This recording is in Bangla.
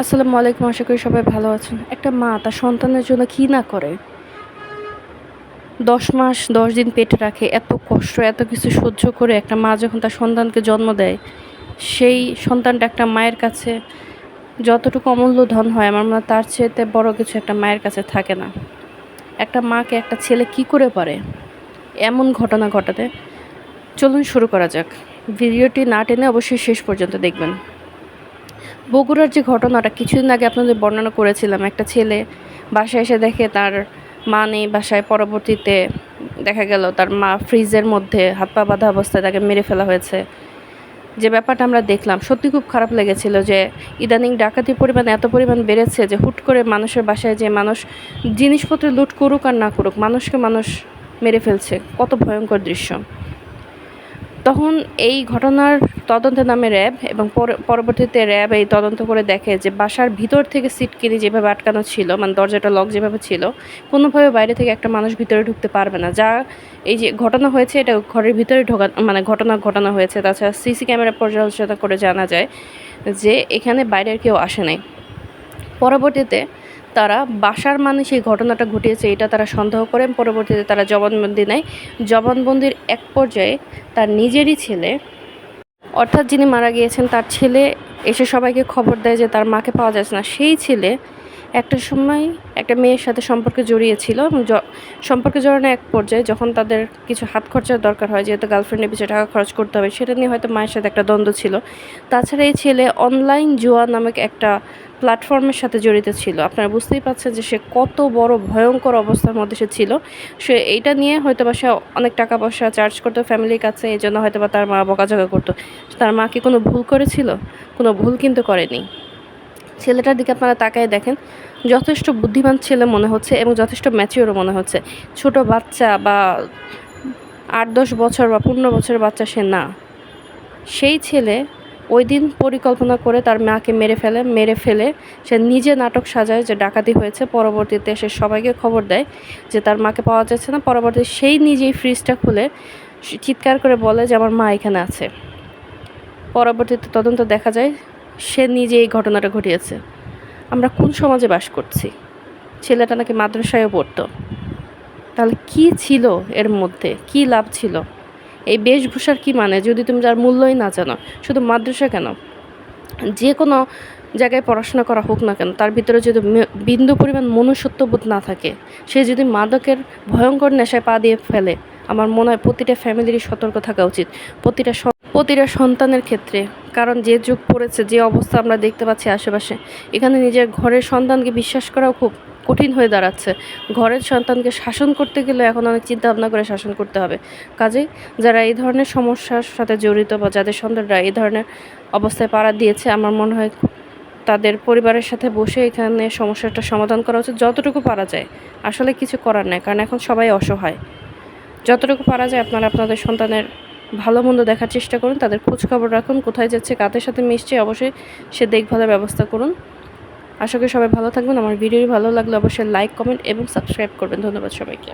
আসসালামু আলাইকুম, আশা করি সবাই ভালো আছেন। একটা মা তার সন্তানের জন্য কী না করে? দশ মাস, দশ দিন পেটে রাখে, এত কষ্ট, এত কিছু সহ্য করে একটা মা যখন তার সন্তানকে জন্ম দেয়, সেই সন্তানটা একটা মায়ের কাছে যতটুকু অমূল্য ধন হয়, আমার মনে হয় তার চেয়েতে বড় কিছু একটা মায়ের কাছে থাকে না। একটা মাকে একটা ছেলে কি করে পারে? এমন ঘটনা ঘটাতে। চলুন শুরু করা যাক। ভিডিওটি না টেনে অবশ্যই শেষ পর্যন্ত দেখবেন। বগুড়ার যে ঘটনাটা, কিছুদিন আগে আপনাদের বর্ণনা করেছিলাম, একটা ছেলে বাসায় এসে দেখে তার মা নেই বাসায়, পরবর্তীতে দেখা গেল তার মা ফ্রিজের মধ্যে হাত পা বাঁধা অবস্থায় তাকে মেরে ফেলা হয়েছে। যে ব্যাপারটা আমরা দেখলাম, সত্যি খুব খারাপ লেগেছিল যে ইদানিং ডাকাতির পরিমাণ এত পরিমাণ বেড়েছে যে হুট করে মানুষের বাসায় যে মানুষ জিনিসপত্র লুট করুক আর না করুক, মানুষকে মানুষ মেরে ফেলছে। কত ভয়ঙ্কর দৃশ্য। তখন এই ঘটনার তদন্তে নামে র্যাব এবং পর- পরবর্তীতে র্যাব এই তদন্ত করে দেখে যে বাসার ভিতর থেকে সিটকিনি যেভাবে আটকানো ছিল মানে দরজাটা লক যেভাবে ছিল, কোনোভাবে বাইরে থেকে একটা মানুষ ভিতরে ঢুকতে পারবে না। যা এই যে ঘটনা হয়েছে, এটা ঘরের ভিতরে ঢোকা মানে ঘটনা ঘটনা হয়েছে। তাছাড়া সিসি ক্যামেরা পর্যালোচনা করে জানা যায় যে এখানে বাইরের কেউ আসে নাই। পরবর্তীতে তারা বাসার মানুষ এই ঘটনাটা ঘটিয়েছে, এটা তারা সন্দেহ করেন পরবর্তীতে তারা জবানবন্দি নেয়। জবানবন্দির এক পর্যায়ে তার নিজেরই ছেলে, অর্থাৎ যিনি মারা গিয়েছেন, তার ছেলে এসে সবাইকে খবর দেয় যে তার মাকে পাওয়া যাচ্ছে না। সেই ছেলে একটা সময় একটা মেয়ের সাথে সম্পর্কে জড়িয়েছিল সম্পর্কে জড়ানো এক পর্যায়ে যখন তাদের কিছু হাত খরচার দরকার হয়, যেহেতু গার্লফ্রেন্ডের পিছনে টাকা খরচ করতে হবে, সেটা নিয়ে হয়তো মায়ের সাথে একটা দ্বন্দ্ব ছিল। তাছাড়া এই ছেলে অনলাইন জুয়া নামক একটা প্ল্যাটফর্মের সাথে জড়িত ছিল। আপনারা বুঝতেই পারছেন যে সে কত বড় ভয়ঙ্কর অবস্থার মধ্যে সে ছিল। সে এইটা নিয়ে হয়তো বা সে অনেক টাকা পয়সা চার্জ করতো ফ্যামিলির কাছে, এই জন্য হয়তো বা তার মা বকাঝকা করতো। তার মা কি কোনো ভুল করেছিল? কোনো ভুল কিন্তু করেনি। ছেলেটার দিকে আপনারা তাকায় দেখেন, যথেষ্ট বুদ্ধিমান ছেলে মনে হচ্ছে এবং যথেষ্ট ম্যাচিওরও মনে হচ্ছে। ছোট বাচ্চা বা আট দশ বছর বা পনেরো বছরের বাচ্চা সে না। সেই ছেলে ওই দিন পরিকল্পনা করে তার মাকে মেরে ফেলে মেরে ফেলে সে নিজে নাটক সাজায় যে ডাকাতি হয়েছে। পরবর্তীতে সে সবাইকে খবর দেয় যে তার মাকে পাওয়া যাচ্ছে না। পরবর্তীতে সেই নিজেই ফ্রিজটা খুলে চিৎকার করে বলে যে, আমার মা এখানে আছে। পরবর্তীতে তদন্ত দেখা যায় সে নিজে এই ঘটনাটা ঘটিয়েছে। আমরা কোন সমাজে বাস করছি? ছেলেটা নাকি মাদ্রাসায়ও পড়তো। তাহলে কি ছিল এর মধ্যে? কি লাভ ছিল? এই বেশভূষার কি মানে? যদি তুমি যার মূল্যই না জানো, শুধু মাদ্রাসা কেন? যে কোনো জায়গায় পড়াশোনা করা হোক না কেন, তার ভিতরে যদি বিন্দু পরিমাণ মনুষ্যত্ববোধ না থাকে, সে যদি মাদকের ভয়ঙ্কর নেশায় পা দিয়ে ফেলে, আমার মনে হয় প্রতিটা ফ্যামিলিরই সতর্ক থাকা উচিত। প্রতিটা প্রতিটা সন্তানের ক্ষেত্রে। কারণ যে যুগ পড়েছে, যে অবস্থা আমরা দেখতে পাচ্ছি আশেপাশে, এখানে নিজের ঘরের সন্তানকে বিশ্বাস করাও খুব কঠিন হয়ে দাঁড়াচ্ছে। ঘরের সন্তানকে শাসন করতে গেলে এখন অনেক চিন্তা ভাবনা করে শাসন করতে হবে। কাজেই যারা এই ধরনের সমস্যার সাথে জড়িত বা যাদের সন্তানরা এই ধরনের অবস্থায় পাড়া দিয়েছে, আমার মনে হয় তাদের পরিবারের সাথে বসে এখানে সমস্যাটা সমাধান করা উচিত যতটুকু পারা যায়। আসলে কিছু করার নেই, কারণ এখন সবাই অসহায়। যতটুকু পারা যায় আপনারা আপনাদের সন্তানের ভালো মন্দ দেখার চেষ্টা করুন, তাদের খোঁজখবর রাখুন, কোথায় যাচ্ছে, কাদের সাথে মিশছে, অবশ্যই সে দেখভালের ব্যবস্থা করুন। আশা করি সবাই ভালো থাকবেন, আমার ভিডিও ভালো লাগলে অবশ্যই লাইক কমেন্ট এবং সাবস্ক্রাইব করবেন। ধন্যবাদ সবাইকে।